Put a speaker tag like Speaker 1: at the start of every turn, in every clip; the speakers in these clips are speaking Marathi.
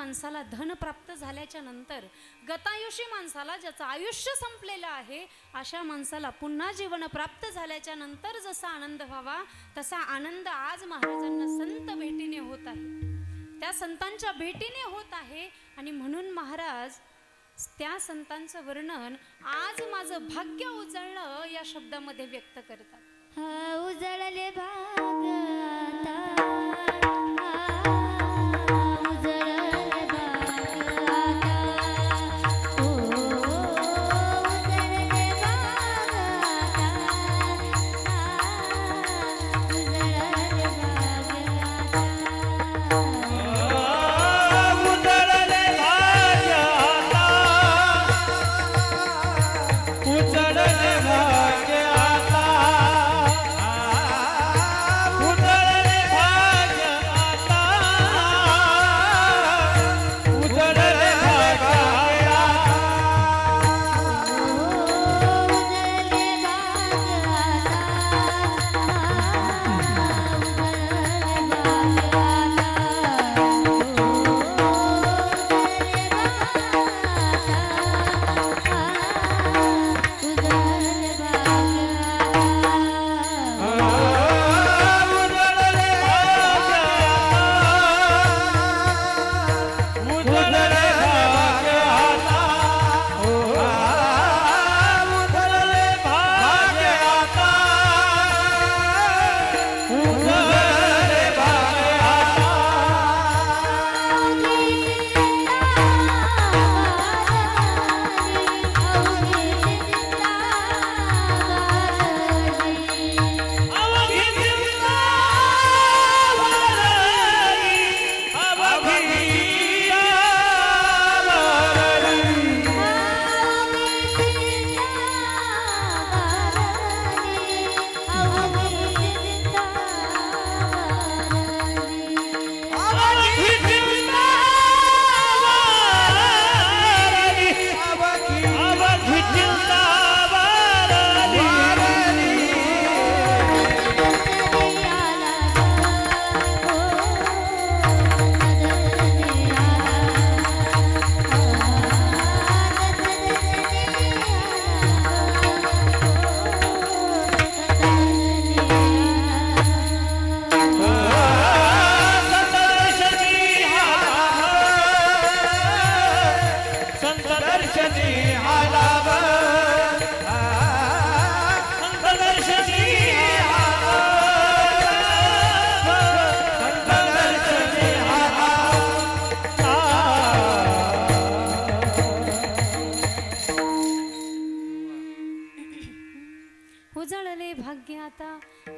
Speaker 1: माणसाला धन प्राप्त झाल्याच्यानंतर गतायुषी माणसाला ज्याचं आयुष्य संपलेलं आहे अशा माणसाला पुन्हा जीवन प्राप्त झाल्याच्यानंतर जसा आनंद व्हावा तसा आनंद आज महाराजांना संत भेटीने होत आहे. त्या संतांच्या भेटीने होत आहे आणि म्हणून महाराज त्या संतांचं वर्णन आज माझं भाग्य उजळलं या शब्दामध्ये व्यक्त करतात.
Speaker 2: उजळले भाग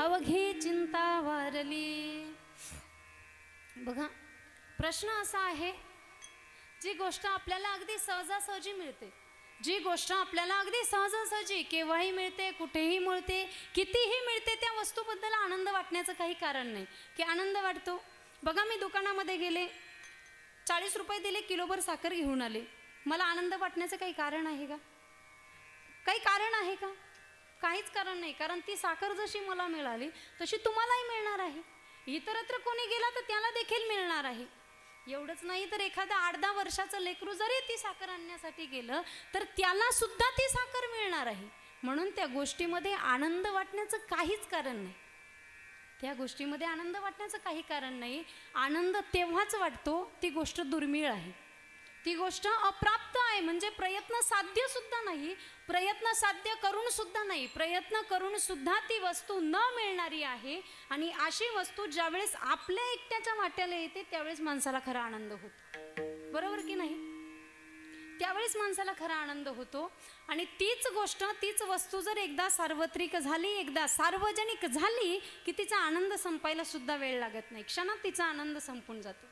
Speaker 3: अवघी
Speaker 1: चिंता वारली. बघा प्रश्न असा आहे जी गोष्ट आपल्याला अगदी सहजासहजी मिळते जी गोष्ट आपल्याला अगदी सहजासहजी केव्हाही मिळते कुठेही मिळते कितीही मिळते त्या वस्तूबद्दल आनंद वाटण्याचं काही कारण नाही. की आनंद वाटतो. बघा मी दुकानामध्ये गेले चाळीस रुपये दिले किलोभर साखर घेऊन आले. मला आनंद वाटण्याचं काही कारण आहे का? काही कारण आहे का? काहीच कारण नाही. कारण ती साखर जशी मला मिळाली तशी तुम्हालाही मिळणार आहे. इतरत्र कोणी गेला तर त्याला देखील मिळणार आहे. एवढंच नाही तर एखादा आठ दहा वर्षाचं लेकरू जरी ती साखर आणण्यासाठी गेलं तर त्याला सुद्धा ती साखर मिळणार आहे. म्हणून त्या गोष्टीमध्ये आनंद वाटण्याचं काहीच कारण नाही. त्या गोष्टीमध्ये आनंद वाटण्याचं काही कारण नाही. आनंद तेव्हाच वाटतो ती गोष्ट दुर्मिळ आहे. ती गोष्ट अप्राप्त आहे म्हणजे प्रयत्न साध्य सुद्धा नाही. प्रयत्न साध्य करून सुद्धा नाही. प्रयत्न करून सुद्धा ती वस्तू न मिळणारी आहे. आणि अशी वस्तू ज्यावेळेस आपल्या एकट्याच्या वाट्याला येते त्यावेळेस माणसाला खरा आनंद होतो. बरोबर की नाही? त्यावेळेस माणसाला खरा आनंद होतो. आणि तीच गोष्ट तीच वस्तू जर एकदा सार्वत्रिक झाली एकदा सार्वजनिक झाली की तिचा आनंद संपायला सुद्धा वेळ लागत नाही. क्षणात तिचा आनंद संपून जातो.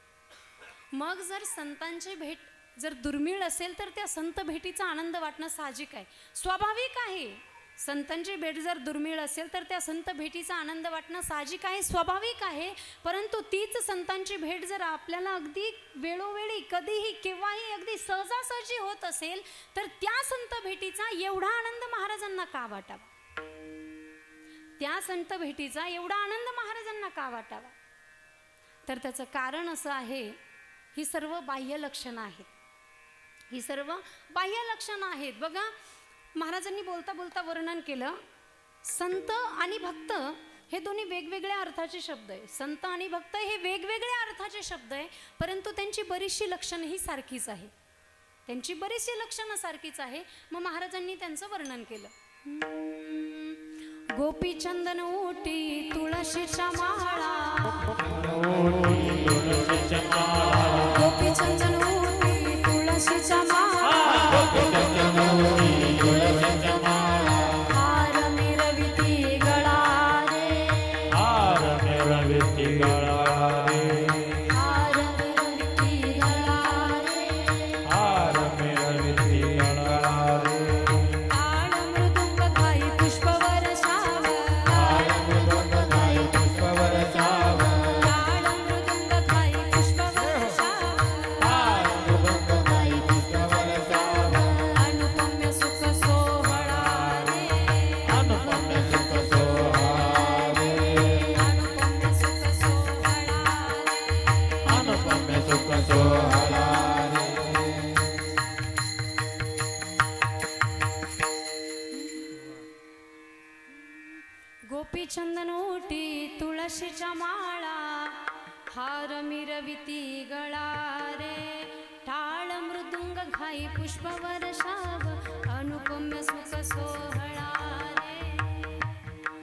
Speaker 1: मग जर संतांची भेट जर दुर्मिळ असेल तर त्या संत भेटीचा आनंद वाटणं साहजिक आहे. स्वाभाविक आहे. संतांची भेट जर दुर्मिळ असेल तर त्या संत भेटीचा आनंद वाटणं साहजिक आहे स्वाभाविक आहे. परंतु तीच संतांची भेट जर आपल्याला अगदी वेळोवेळी कधीही केव्हाही अगदी सहजासहजी होत असेल तर त्या संत भेटीचा एवढा आनंद महाराजांना का वाटावा? त्या संत भेटीचा एवढा आनंद महाराजांना का वाटावा? तर त्याचं कारण असं आहे ही सर्व बाह्य लक्षणं आहेत. ही सर्व बाह्य लक्षणं आहेत. बघा महाराजांनी बोलता बोलता वर्णन केलं. संत आणि भक्त हे दोन्ही वेगवेगळ्या अर्थाचे शब्द आहे. संत आणि भक्त हे वेगवेगळ्या अर्थाचे शब्द आहे परंतु त्यांची बरीचशी लक्षणं ही सारखीच आहे. त्यांची बरीचशी लक्षणं सारखीच आहे. मग महाराजांनी त्यांचं वर्णन केलं. गोपी चंदन ओटी तुळशीच्या माळा. चंदन ओटी तुळशीच्या माळा हार मिरविती
Speaker 3: गळारे
Speaker 1: टाळ मृदुंग घाई पुष्पवर शाव अनुपम्य सुख सोहळा रे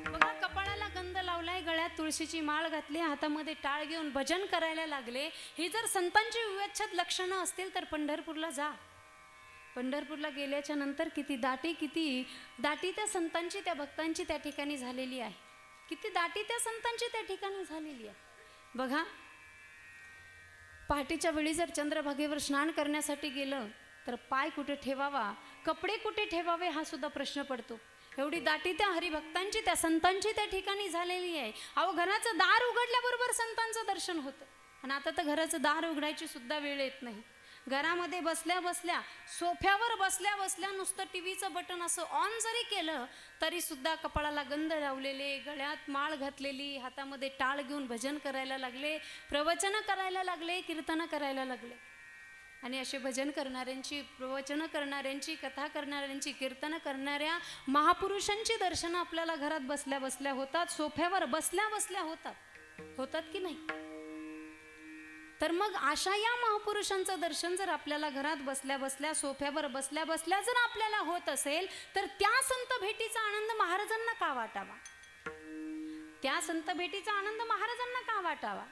Speaker 1: बघा कपाळाला गंध लावलाय गळ्यात तुळशीची माळ घातली हातामध्ये टाळ घेऊन भजन करायला लागले ही जर संतांची विवेच्छेद लक्षणं असतील तर पंढरपूरला जा पंढरपूरला गेल्याच्यानंतर किती दाटी किती दाटी त्या संतांची त्या भक्तांची त्या ठिकाणी झालेली आहे किती दाटी त्या संतांची त्या ठिकाणी झालेली आहे. बघा पहाटेच्या वेळी जर चंद्रभागेवर स्नान करण्यासाठी गेलं तर पाय कुठे ठेवावा कपडे कुठे ठेवावे हा सुद्धा प्रश्न पडतो. एवढी दाटी त्या हरिभक्तांची त्या संतांची त्या ठिकाणी झालेली आहे. अहो घराचं दार उघडल्याबरोबर संतांचं दर्शन होतं. आणि आता तर घराचं दार उघडायची सुद्धा वेळ येत नाही. घरामध्ये बसल्या बसल्या सोफ्यावर बसल्या बसल्या नुसतं टी व्हीचं बटन असं ऑन जरी केलं तरीसुद्धा कपाळाला गंध लावलेले गळ्यात माळ घातलेली हातामध्ये टाळ घेऊन भजन करायला लागले प्रवचनं करायला लागले कीर्तनं करायला लागले. आणि असे भजन करणाऱ्यांची प्रवचनं करणाऱ्यांची कथा करणाऱ्यांची कीर्तनं करणाऱ्या महापुरुषांची दर्शनं आपल्याला घरात बसल्या बसल्या होतात सोफ्यावर बसल्या बसल्या होतात. होतात की नाही? तर मग अशा या महापुरुषांचं दर्शन जर आपल्याला घरात बसल्या बसल्या सोफ्यावर बसल्या बसल्या जर आपल्याला होत असेल तर त्या संत भेटीचा आनंद महाराजांना का वाटावा? त्या संत भेटीचा आनंद महाराजांना का वाटावा?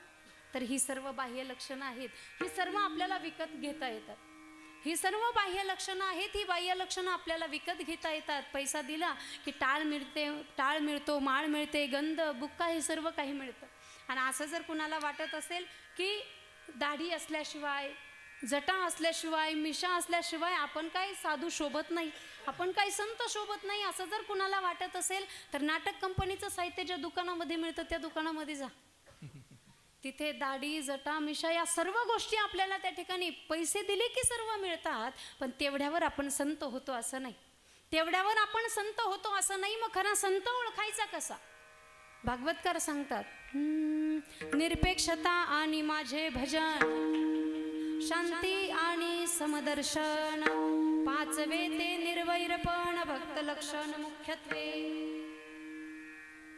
Speaker 1: तर ही सर्व बाह्य लक्षणं आहेत. ही सर्व आपल्याला विकत घेता येतात. ही सर्व बाह्य लक्षणं आहेत ही बाह्य लक्षणं आपल्याला विकत घेता येतात. पैसा दिला की टाळ मिळते टाळ मिळतो माळ मिळते गंध बुक्का हे सर्व काही मिळतं. आणि असं जर कुणाला वाटत असेल की दाढी असल्याशिवाय जटा असल्याशिवाय मिशा असल्याशिवाय आपण काही साधू शोभत नाही. आपण काही संत शोभत नाही असं जर कुणाला वाटत असेल तर नाटक कंपनीचं साहित्य ज्या दुकानामध्ये मिळतं त्या दुकानामध्ये जा. तिथे दाढी जटा मिशा या सर्व गोष्टी आपल्याला त्या ठिकाणी पैसे दिले की सर्व मिळतात पण तेवढ्यावर आपण संत होतो असं नाही. तेवढ्यावर आपण संत होतो असं नाही मग खरा संत ओळखायचा कसा? भागवतकार सांगतात निरपेक्षता आणि माझे भजन. शांती आणि समदर्शन. पाचवे ते निर्वैरपण भक्त लक्षण मुख्यत्वे.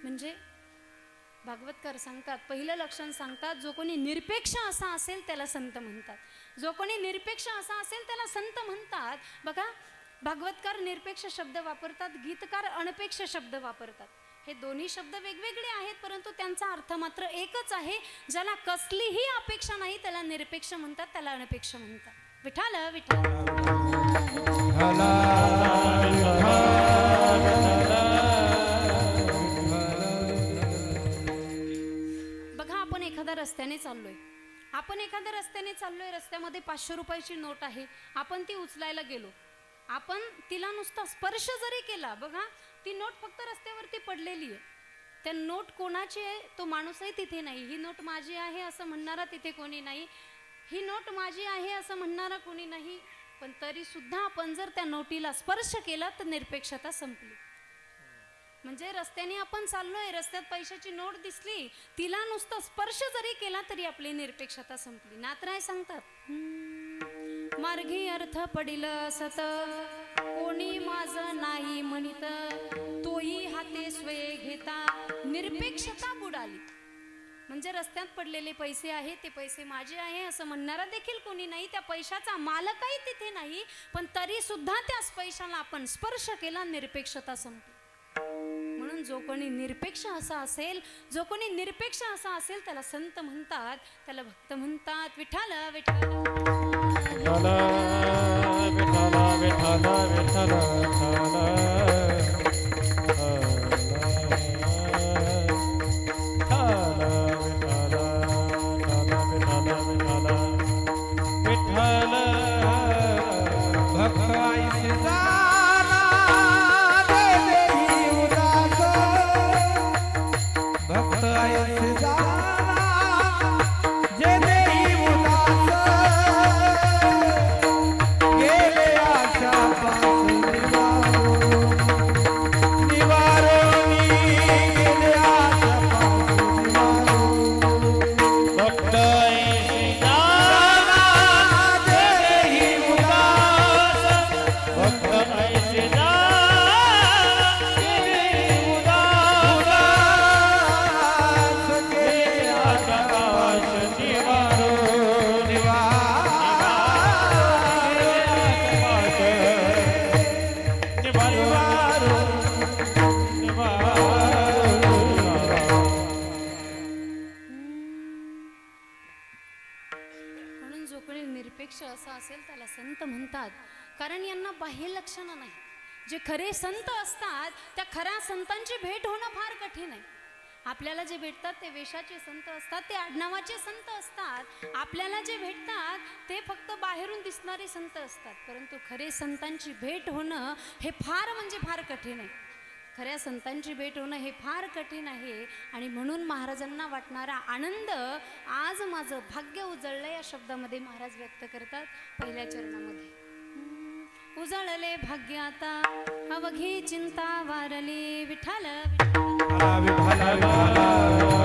Speaker 1: म्हणजे भागवतकार सांगतात पहिलं लक्षण सांगतात जो कोणी निरपेक्ष असा असेल त्याला संत म्हणतात. जो कोणी निरपेक्ष असा असेल त्याला संत म्हणतात. बघा भागवतकार निरपेक्ष शब्द वापरतात गीतकार अनपेक्ष शब्द वापरतात. हे दोन्ही शब्द वेगवेगळे आहेत परंतु त्यांचा अर्थ मात्र एकच आहे. ज्याला कसलीही अपेक्षा नाही त्याला निरपेक्ष म्हणतात त्याला अनपेक्ष म्हणतात. विठाल विठाल बघा आपण एखाद्या रस्त्याने चाललोय. आपण एखाद्या रस्त्याने चाललोय रस्त्यामध्ये पाचशे रुपयाची नोट आहे. आपण ती उचलायला गेलो. आपण तिला नुसता स्पर्श जरी केला बघा ती नोट फक्त रस्त्यावरती पडलेली आहे. त्या नोट कोणाची आहे? तो माणूसही तिथे नाही. ही नोट माझी आहे असं म्हणणारा तिथे कोणी नाही. ही नोट माझी आहे असं म्हणणारा कोणी नाही. पण तरी सुद्धा आपण जर त्या नोटीला स्पर्श केला तर निरपेक्षता संपली. म्हणजे रस्त्याने आपण चाललोय रस्त्यात पैशाची नोट दिसली तिला नुसतं स्पर्श जरी केला तरी आपली निरपेक्षता संपली. नात्राय सांगतात मार्गी अर्थ पडिल सत कोणी माझ नाही म्हणित तोही हाते स्वये घेता. निरपेक्षता बुडाली. म्हणजे रस्त्यात पडलेले पैसे आहे ते पैसे माझे आहे असं म्हणणारा देखील कोणी नाही. त्या पैशाचा मालकही तिथे नाही पण तरी सुद्धा त्याच पैशाला आपण स्पर्श केला निरपेक्षता संपली. म्हणून जो कोणी निरपेक्ष असा असेल जो कोणी निरपेक्ष असा असेल त्याला संत म्हणतात त्याला भक्त म्हणतात. विठाल विठाल ವಿಠಲ ವಿಠಲ ವಿಠಲ कारण बाह्य लक्षणं नाही. जे खरे संत असतात त्या खऱ्या संतांची भेट होणं फार कठीण आहे. आपल्याला जे भेटतात ते वेशाचे संत असतात ते आडनावाचे संत असतात. आपल्याला जे भेटतात ते फक्त बाहेरून दिसणारे संत असतात. परंतु खरे संतांची भेट होणं हे फार म्हणजे फार कठीण आहे. खऱ्या संतांची भेट होणं हे फार कठीण आहे आणि म्हणून महाराजांना वाटणारा आनंद आज माझं भाग्य उजळलं या शब्दामध्ये महाराज व्यक्त करतात पहिल्या चरणामध्ये. उजळले भाग्य आता. अवघी चिंता वारली विठाल
Speaker 4: विठ्ठल विठ्ठल.